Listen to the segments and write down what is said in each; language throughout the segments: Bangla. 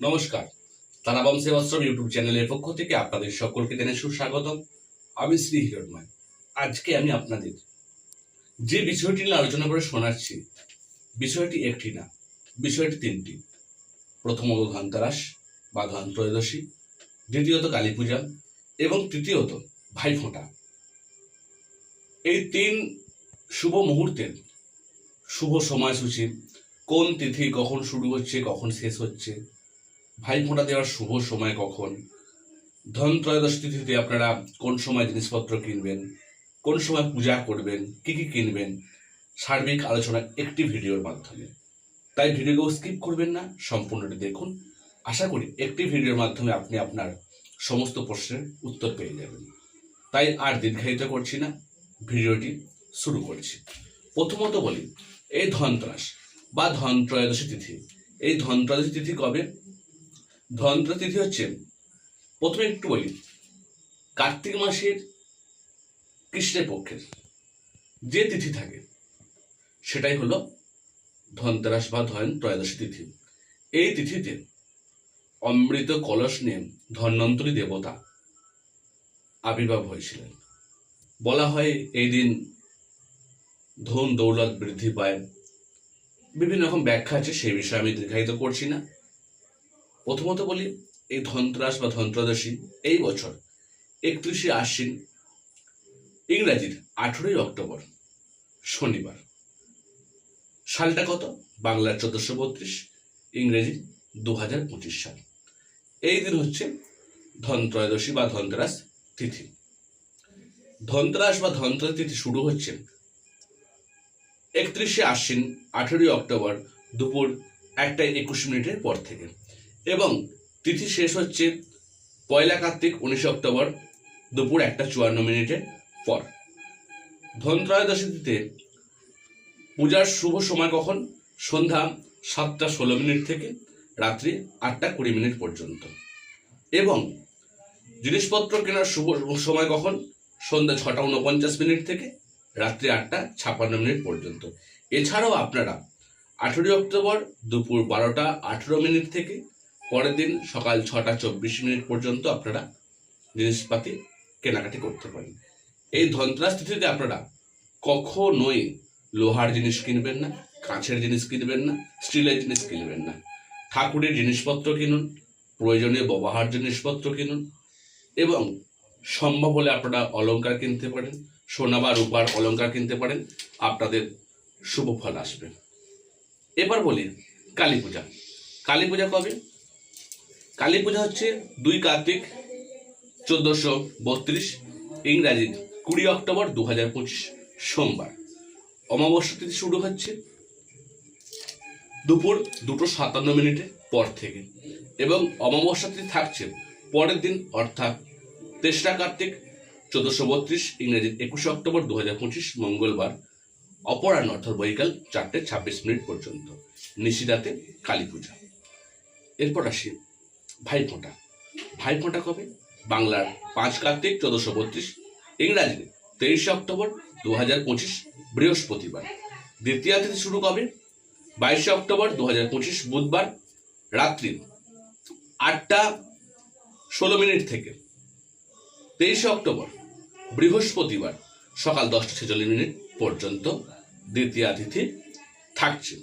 নমস্কার। তারাবম সেবাশ্রম ইউটিউব চ্যানেলের পক্ষ থেকে আপনাদের সকলকে জানাই সুস্বাগতম। আমি শ্রী হিরণময়। আজকে আমি আপনাদের যে বিষয়টি নিয়ে আলোচনা করে শোনাচ্ছি, বিষয়টি একটি না, বিষয়টি তিনটি। প্রথমত ধনতেরাস বা ধন ত্রয়োদশী দ্বিতীয়ত কালী পূজা এবং তৃতীয়ত ভাইফোঁটা। এই তিন শুভ মুহূর্তের শুভ সময়সূচি, কোন তিথি কখন শুরু হচ্ছে, কখন শেষ হচ্ছে ভাইফোঁটা দেওয়ার শুভ সময় কখন? ধন ত্রয়োদশ তিথিতে আপনারা কোন সময় জিনিসপত্র কিনবেন? কোন সময় পূজা করবেন? কি কি কিনবেন? সার্বিক আলোচনা একটি ভিডিওর মাধ্যমে। তাই ভিডিওকেও স্কিপ করবেন না, সম্পূর্ণটি দেখুন। আশা করি একটি ভিডিওর মাধ্যমে আপনি আপনার সমস্ত প্রশ্নের উত্তর পেয়ে যাবেন। তাই আর দীর্ঘায়িত করছি না, ভিডিওটি শুরু করছি। প্রথমত বলি, এই ধনত্রাস বা ধন ত্রয়োদশী তিথি। এই ধন ত্রয়োদশী তিথি কবে? ধন্ত্র তিথি হচ্ছে, প্রথমে একটু বলি, কার্তিক মাসের কৃষ্ণের পক্ষের যে তিথি থাকে, সেটাই হলো ধনতেরাস বা ধন ত্রয়োদশী তিথি। এই তিথিতে অমৃত কলস নিয়ে ধন্বন্তরী দেবতা আবির্ভাব হয়েছিলেন। বলা হয় এই দিন ধন দৌলত বৃদ্ধি পায়। বিভিন্ন রকম ব্যাখ্যা আছে, সেই বিষয়ে আমি দীর্ঘায়িত করছি না। প্রথমত বলি, এই ধনত্রাস বা ধনত্রয়োদশী, এই বছর একত্রিশে আশ্বিন, ইংরাজির আঠেরোই অক্টোবর, শনিবার। সালটা কত? বাংলার চোদ্দশো বত্রিশ, ইংরেজি দু হাজার পঁচিশ সাল। এই দিন হচ্ছে ধনত্রয়োদশী বা ধনতেরাস তিথি। ধনতেরাস বা ধনতেরাস তিথি শুরু হচ্ছে একত্রিশে আশ্বিন, আঠেরোই অক্টোবর দুপুর একটা একুশ মিনিটের পর থেকে। এবং তিথি শেষ হচ্ছে পয়লা কার্তিক উনিশে অক্টোবর দুপুর একটা চুয়ান্ন মিনিটের পর। ধনত্রয়োদশীতে পূজার শুভ সময় কখন? সন্ধ্যা সাতটা ষোলো মিনিট থেকে রাত্রি আটটা কুড়ি মিনিট পর্যন্ত। এবং জিনিসপত্র কেনার শুভ সময় কখন? সন্ধ্যা ছটা উনপঞ্চাশ মিনিট থেকে রাত্রি আটটা ছাপ্পান্ন মিনিট পর্যন্ত। এছাড়াও আপনারা আঠেরোই অক্টোবর দুপুর বারোটা আঠেরো মিনিট থেকে পরের দিন সকাল ছটা চব্বিশ মিনিট পর্যন্ত আপনারা জিনিসপাতি কেনাকাটি করতে পারেন। এই ধনত্রাস তিথিতে আপনারা কখনোই লোহার জিনিস কিনবেন না, কাঁচের জিনিস কিনবেন না, স্টিলের জিনিস কিনবেন না। ঠাকুরের জিনিসপত্র কিনুন, প্রয়োজনীয় ব্যবহার জিনিসপত্র কিনুন এবং সম্ভব হলে আপনারা অলংকার কিনতে পারেন, সোনা বা রূপার অলংকার কিনতে পারেন, আপনাদের শুভ ফল আসবে। এবার বলি কালী পূজা। কালী পূজা কবে? কালী পূজা হচ্ছে দুই কার্তিক, চোদ্দশো বত্রিশ ইংরাজি কুড়ি অক্টোবর দু হাজার পঁচিশ সোমবার। অমাবস্যা তিথি শুরু হচ্ছে দুপুর দুটো সাতান্ন মিনিটের পর থেকে এবং অমাবস্যা তিথি থাকছে পরের দিন, অর্থাৎ তেসরা কার্তিক, চোদ্দশো বত্রিশ ইংরেজি একুশে অক্টোবর দু হাজার পঁচিশ মঙ্গলবার, অপরাহ্ন অর্থাৎ বৈকাল চারটে ছাব্বিশ মিনিট পর্যন্ত, নিশিরাতে কালী পূজা। এরপর আসি ভাইফোঁটা। ভাইফোঁটা কবে? বাংলার পাঁচ কার্তিক, চোদ্দশো বত্রিশ। ইংরাজি তেইশে অক্টোবর দু হাজার পঁচিশ, বৃহস্পতিবার। দ্বিতীয় তিথি শুরু কবে? বাইশে অক্টোবর দু হাজার পঁচিশ, বুধবার, রাত্রি আটটা ষোলো মিনিট থেকে। তেইশে অক্টোবর, বৃহস্পতিবার, সকাল দশটা ছেচল্লিশ মিনিট পর্যন্ত দ্বিতীয় তিথি থাকছে।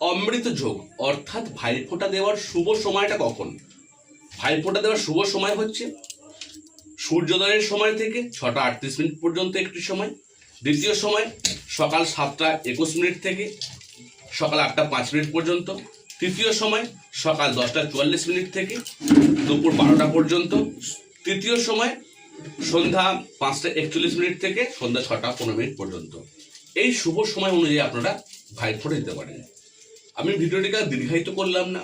অমৃত যোগ, অর্থাৎ ভাইফোঁটা দেওয়ার শুভ সময়টা কখন? ভাইফোঁটা দেওয়ার শুভ সময় হচ্ছে সূর্যোদয়ের সময় থেকে ছটা আটত্রিশ মিনিট পর্যন্ত একটি সময়, দ্বিতীয় সময় সকাল সাতটা একুশ মিনিট থেকে সকাল আটটা পাঁচ মিনিট পর্যন্ত, তৃতীয় সময় সকাল দশটা চুয়াল্লিশ মিনিট থেকে দুপুর বারোটা পর্যন্ত, তৃতীয় সময় সন্ধ্যা পাঁচটা একচল্লিশ মিনিট থেকে সন্ধ্যা ছটা পনেরো মিনিট পর্যন্ত। এই শুভ সময় অনুযায়ী আপনারা ভাইফোঁটা দিতে পারেন। আমি ভিডিওটিকে দীর্ঘায়িত করলাম না।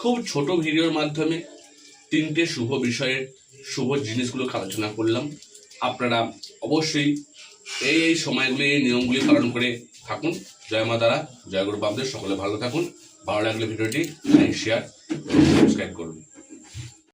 খুব ছোট ভিডিওর মাধ্যমে তিনটে শুভ বিষয়ের শুভ জিনিসগুলোকে আলোচনা করলাম। আপনারা অবশ্যই এই এই সময়গুলি, এই নিয়মগুলি পালন করে থাকুন। জয় মা দ্বারা জয় গুরু বাবদের সকলে ভালো থাকুন। ভালো লাগলে ভিডিওটি লাইক শেয়ার সাবস্ক্রাইব করুন।